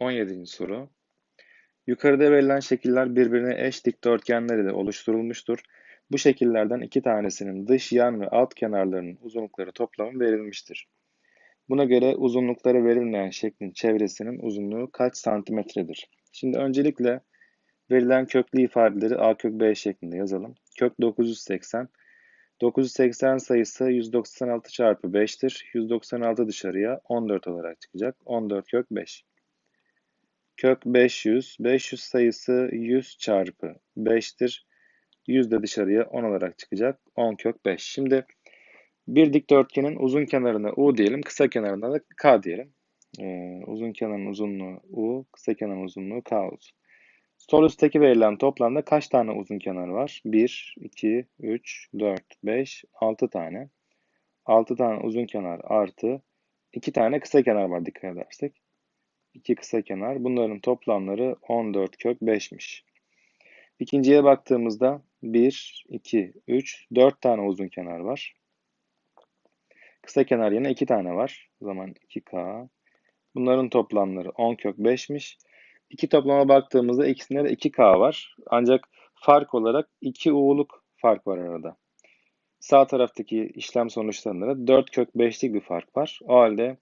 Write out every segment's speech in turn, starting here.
17. soru. Yukarıda verilen şekiller birbirine eş dikdörtgenler ile oluşturulmuştur. Bu şekillerden iki tanesinin dış, yan ve alt kenarlarının uzunlukları toplamı verilmiştir. Buna göre uzunlukları verilmeyen şeklin çevresinin uzunluğu kaç santimetredir? Şimdi öncelikle verilen köklü ifadeleri a kök b şeklinde yazalım. Kök 980. 980 sayısı 196 çarpı 5'tir. 196 dışarıya 14 olarak çıkacak. 14 kök 5 kök 500. 500 sayısı 100 çarpı 5'tir. 100 de dışarıya 10 olarak çıkacak. 10 kök 5. Şimdi bir dikdörtgenin uzun kenarına U diyelim. Kısa kenarına da K diyelim. Ee, uzun kenarın uzunluğu U, kısa kenarın uzunluğu K olsun. Sol üstteki verilen toplamda kaç tane uzun kenar var? 1, 2, 3, 4, 5, 6 tane. 6 tane uzun kenar artı 2 tane kısa kenar var dikkat edersek. 2 kısa kenar. Bunların toplamları 14 kök 5'miş. İkinciye baktığımızda 1, 2, 3, 4 tane uzun kenar var. Kısa kenar yine 2 tane var. O zaman 2K. Bunların toplamları 10 kök 5'miş. İki toplama baktığımızda ikisinde de 2K var. Ancak fark olarak 2 U'luk fark var arada. Sağ taraftaki işlem sonuçlarında da 4 kök 5'lik bir fark var. O halde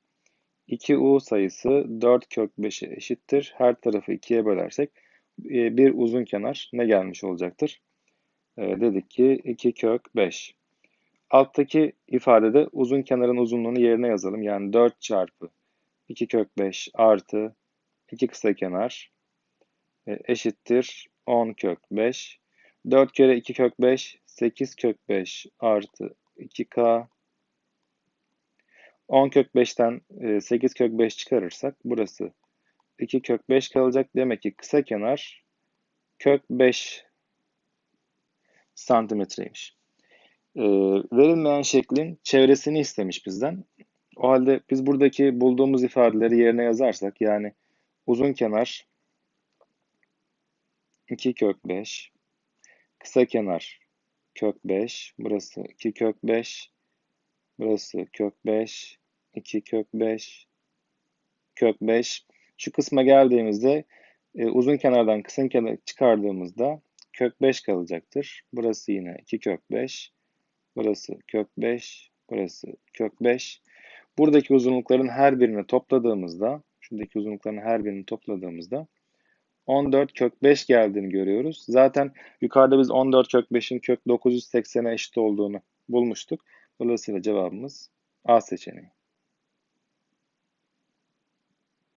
2u sayısı 4 kök 5'e eşittir. Her tarafı 2'ye bölersek e, bir uzun kenar ne gelmiş olacaktır? E, dedik ki 2 kök 5. Alttaki ifadede uzun kenarın uzunluğunu yerine yazalım. Yani 4 çarpı 2 kök 5 artı 2 kısa kenar e, eşittir 10 kök 5. 4 kere 2 kök 5 8 kök 5 artı 2k 10 kök 5'ten 8 e, kök 5 çıkarırsak burası 2 kök 5 kalacak. Demek ki kısa kenar kök 5 santimetreymiş. E, verilmeyen şeklin çevresini istemiş bizden. O halde biz buradaki bulduğumuz ifadeleri yerine yazarsak yani uzun kenar 2 kök 5 kısa kenar kök 5 burası 2 kök 5 burası kök 5 2 kök 5 kök 5. Şu kısma geldiğimizde e, uzun kenardan kısa kenar çıkardığımızda kök 5 kalacaktır. Burası yine 2 kök 5. Burası kök 5. Burası kök 5. Buradaki uzunlukların her birini topladığımızda, şuradaki uzunlukların her birini topladığımızda 14 kök 5 geldiğini görüyoruz. Zaten yukarıda biz 14 kök 5'in kök 980'e eşit olduğunu bulmuştuk. Dolayısıyla cevabımız A seçeneği.